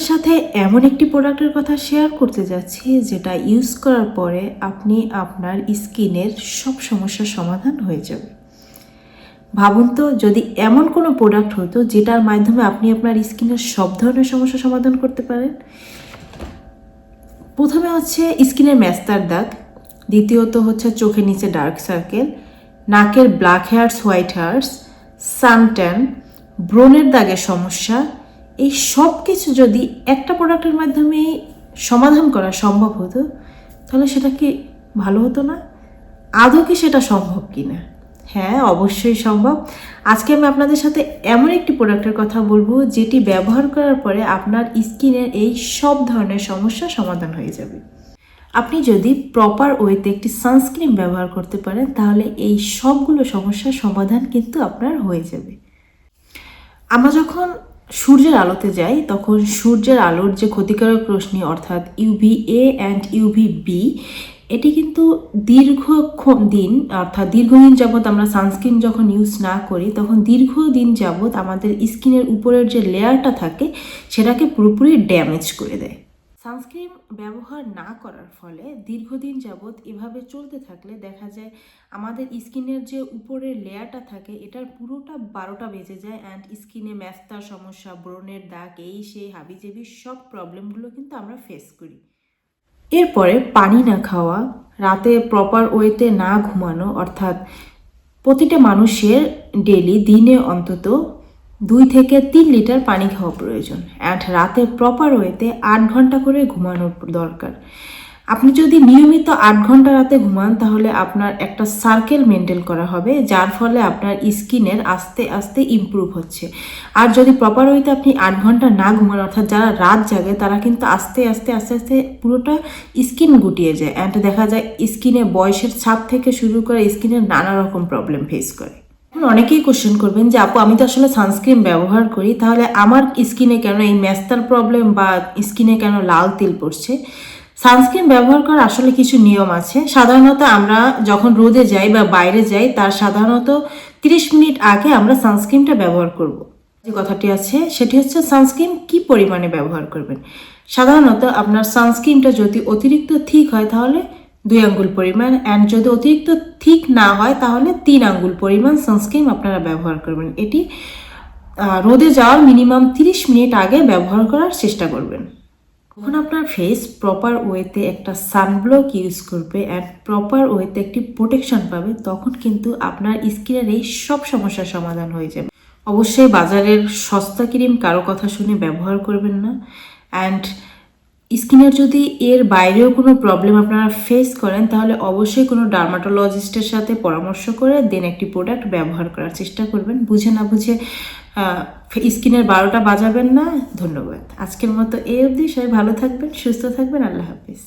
আপনাদের সাথে এমন একটি প্রোডাক্টের কথা শেয়ার করতে যাচ্ছি, যেটা ইউজ করার পরে আপনি আপনার স্কিনের সব সমস্যার সমাধান হয়ে যাবে। ভাবুন তো, যদি এমন কোনো প্রোডাক্ট হতো, যেটার মাধ্যমে আপনি আপনার স্কিনের সব ধরনের সমস্যা সমাধান করতে পারেন। প্রথমে হচ্ছে স্কিনের ম্যাস্তার দাগ, দ্বিতীয়ত হচ্ছে চোখের নিচে ডার্ক সার্কেল নাকের black hairs white hairs suntan ব্রণের দাগের সমস্যা এই সব কিছু যদি একটা প্রোডাক্টের মাধ্যমে সমাধান করা সম্ভব হতো, তাহলে সেটা কি ভালো হতো না? আদৌ কি সেটা সম্ভব কি না হ্যাঁ অবশ্যই সম্ভব। আজকে আমি আপনাদের সাথে এমন একটি প্রোডাক্টের কথা বলব, যেটি ব্যবহার করার পরে আপনার স্কিনের এই সব ধরনের সমস্যা সমাধান হয়ে যাবে। আপনি যদি প্রপার ওয়েতে একটি সানস্ক্রিন ব্যবহার করতে পারেন, তাহলে এই সবগুলো সমস্যার সমাধান কিন্তু আপনার হয়ে যাবে। আমরা যখন সূর্যের আলোতে যাই তখন সূর্যের আলোর যে ক্ষতিকারক রশ্মি, অর্থাৎ UV A and UV B এটি কিন্তু দীর্ঘক্ষণ দিন, অর্থাৎ দীর্ঘদিন যাবৎ আমরা সানস্ক্রিন যখন ইউজ না করি, তখন দীর্ঘদিন যাবৎ আমাদের স্কিনের উপরের যে লেয়ারটা থাকে, সেটাকে পুরোপুরি ড্যামেজ করে দেয়। সানস্ক্রিন ব্যবহার না করার ফলে দীর্ঘদিন যাবৎ এভাবে চলতে থাকলে দেখা যায় আমাদের স্কিনের যে উপরের লেয়ারটা থাকে, এটার পুরোটা বারোটা বেজে যায় অ্যান্ড স্কিনে ম্যাস্তার সমস্যা, ব্রণের দাগ, এই, সেই হাবিজেবি সব প্রবলেমগুলো কিন্তু আমরা ফেস করি। এরপরে পানি না খাওয়া, রাতে প্রপার ওয়েতে না ঘুমানো, অর্থাৎ প্রতিটা মানুষের ডেলি দিনে অন্তত দুই থেকে তিন লিটার পানি খাওয়া প্রয়োজন। অ্যান্ড রাতে প্রপার ওয়েতে আট ঘণ্টা করে ঘুমানোর দরকার। আপনি যদি নিয়মিত আট ঘণ্টা রাতে ঘুমান, তাহলে আপনার একটা সার্কেল মেনটেন করা হবে, যার ফলে আপনার স্কিনের আস্তে আস্তে ইমপ্রুভ হচ্ছে। আর যদি প্রপার ওয়েতে আপনি আট ঘণ্টা না ঘুমান, অর্থাৎ যারা রাত জাগে, তারা কিন্তু আস্তে আস্তে আস্তে আস্তে পুরোটা স্কিন গুটিয়ে যায়। অ্যান্ড দেখা যায় স্কিনে বয়সের ছাপ থেকে শুরু করে স্কিনের নানা রকম প্রবলেম ফেস করে। অনেকেই কোশ্চেন করবেন যে, আপু, আমি তো আসলে সানস্ক্রিন ব্যবহার করি, তাহলে আমার স্কিনে কেন এই ম্যাস্তার প্রবলেম বা স্কিনে কেন লাল তিল পড়ছে? সানস্ক্রিন ব্যবহার করার আসলে কিছু নিয়ম আছে। সাধারণত আমরা যখন রোদে যাই বা বাইরে যাই, তার সাধারণত 30 মিনিট আগে আমরা সানস্ক্রিনটা ব্যবহার করব। যে কথাটি আছে, সেটি হচ্ছে সানস্ক্রিন কি পরিমাণে ব্যবহার করবেন? সাধারণত আপনার সানস্ক্রিনটা যদি অতিরিক্ত ঠিক হয়, তাহলে দুই আঙ্গুল পরিমাণ অ্যান্ড যদি অতিরিক্ত ঠিক না হয়, তাহলে তিন আঙ্গুল পরিমাণ সানস্ক্রিন আপনারা ব্যবহার করবেন। এটি রোদে যাওয়ার মিনিমাম 30 মিনিট আগে ব্যবহার করার চেষ্টা করবেন। যখন আপনার ফেস প্রপার ওয়েতে একটা সানব্লক ইউজ করবে অ্যান্ড প্রপার ওয়েতে একটি প্রোটেকশন পাবে, তখন কিন্তু আপনার স্কিনের এই সব সমস্যার সমাধান হয়ে যাবে। অবশ্যই বাজারের সস্তা ক্রিম কারও কথা শুনে ব্যবহার করবেন না। অ্যান্ড স্কিনের যদি এর বাইরেও কোনো প্রবলেম আপনারা ফেস করেন, তাহলে অবশ্যই কোনো ডার্মাটোলজিস্টের সাথে পরামর্শ করে দেন একটি প্রোডাক্ট ব্যবহার করার চেষ্টা করবেন। বুঝে না বুঝে স্কিনের বারোটা বাজাবেন না। ধন্যবাদ। আজকের মতো এই অবধি। সবাই ভালো থাকবেন, সুস্থ থাকবেন। আল্লাহ হাফিজ।